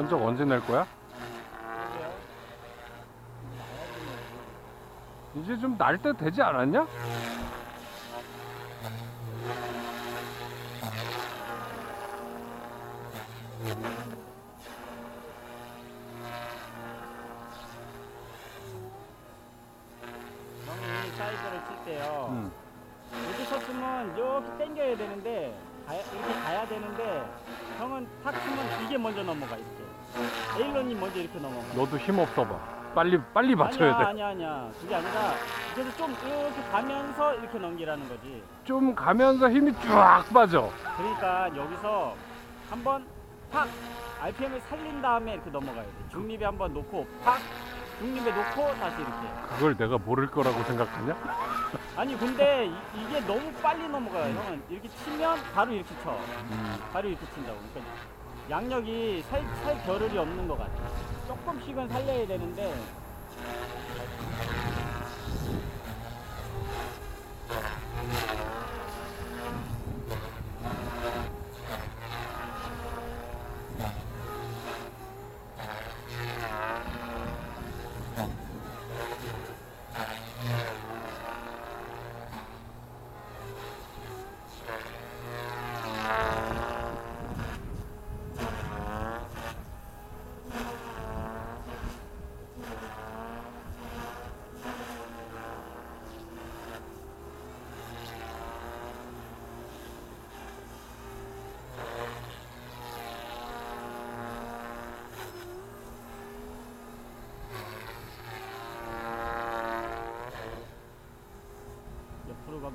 전적 언제 낼 거야? 이제 좀 날 때 되지 않았냐? 형이 사이즈를 칠 때요. 응. 이렇게 쳤으면 이렇게 당겨야 되는데 가야, 이렇게 가야 되는데 형은 탁 치면 이게 먼저 넘어가 이렇게. 에일런이 먼저 이렇게 넘어가. 너도 힘 없어 봐. 빨리 빨리 맞춰야 아니야 돼. 아니야 아니야. 그게 아니라 그래서 좀 이렇게 가면서 이렇게 넘기라는 거지. 좀 가면서 힘이 쫙 빠져. 그러니까 여기서 한번 팍 RPM을 살린 다음에 이렇게 넘어가야 돼. 중립에 한번 놓고 팍 중립에 놓고 다시 이렇게. 그걸 내가 모를 거라고 생각하냐? 아니 근데 이, 게 너무 빨리 넘어가요. 형은 이렇게 치면 바로 이렇게 쳐. 음. 바로 이렇게 친다고. 그러니까 양력이 살, 살 겨를이 없는 것 같아. 조금씩은 살려야 되는데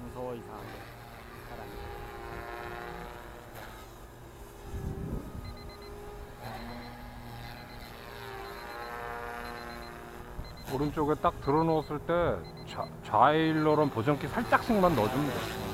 무서워 이상하게 사람이. 오른쪽에 딱 들어 놓았을 때 좌, 좌일로런 보정기 살짝씩만 돼.